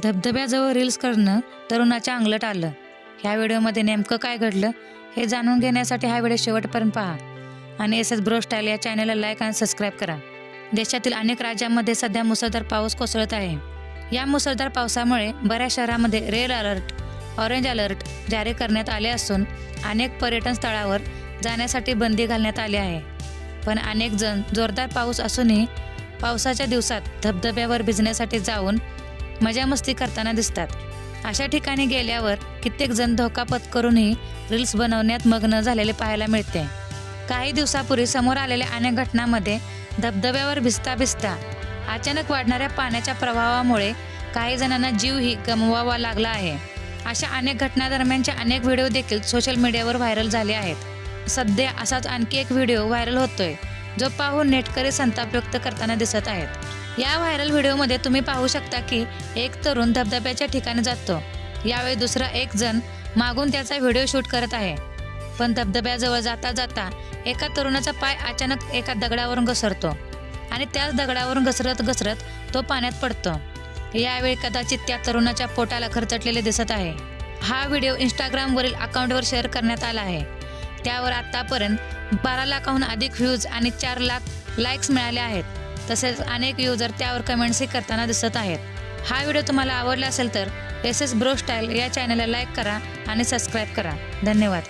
धबधब्याजवळ रील्स करणं तरुणाच्या अंगलट आलं. ह्या व्हिडिओमध्ये नेमकं काय घडलं हे जाणून घेण्यासाठी हा व्हिडिओ शेवटपर्यंत पहा. आणि एस एस ब्रो स्टाईल या चॅनलला लाईक आणि सबस्क्राईब करा. देशातील अनेक राज्यांमध्ये सध्या मुसळधार पाऊस कोसळत आहे. या मुसळधार पावसामुळे बऱ्याच शहरामध्ये रेड अलर्ट ऑरेंज अलर्ट जारी करण्यात आले असून अनेक पर्यटन स्थळावर जाण्यासाठी बंदी घालण्यात आली आहे. पण अनेक जण जोरदार पाऊस असूनही पावसाच्या दिवसात धबधब्यावर भिजण्यासाठी जाऊन मजा मस्ती करताना दिसतात. अशा ठिकाणी गेल्यावर कित्येक जण धोका पत्करूनही रील्स बनवण्यात मग्न झालेले पाहायला मिळते. काही दिवसापूर्वी समोर आलेल्या अनेक घटनांमध्ये धबधब्यावर भिजता भिजता अचानक वाढणाऱ्या पाण्याच्या प्रभावामुळे काही जणांना जीवही गमवावा लागला आहे. अशा अनेक घटनादरम्यानचे अनेक व्हिडिओ देखील सोशल मीडियावर व्हायरल झाले आहेत. सध्या असाच आणखी एक व्हिडिओ व्हायरल होतोय. जो पाहून नेटकरी संताप व्यक्त करताना दिसत आहेत. या व्हायरल व्हिडिओमध्ये तुम्ही पाहू शकता की एक तरुण धबधब्याच्या ठिकाणी जातो. यावेळी दुसरा एक जण मागून त्याचा व्हिडिओ शूट करत आहे. पण धबधब्याजवळ जाता जाता एका तरुणाचा पाय अचानक एका दगडावरून घसरतो आणि त्याच दगडावरून घसरत घसरत तो पाण्यात पडतो. यावेळी कदाचित त्या तरुणाच्या पोटाला खरचटलेले दिसत आहे. हा व्हिडिओ इंस्टाग्रामवरील अकाउंटवर शेअर करण्यात आला आहे. त्यावर आतापर्यंत बारा लाखाहून अधिक व्ह्यूज आणि चार लाख लाईक्स मिळाले आहेत. तसेच अनेक युजर त्यावर कमेंट्सही करताना दिसत आहेत. हा व्हिडिओ तुम्हाला आवडला असेल तर एस एस ब्रो स्टाईल या चॅनलला लाईक करा आणि सबस्क्राईब करा. धन्यवाद.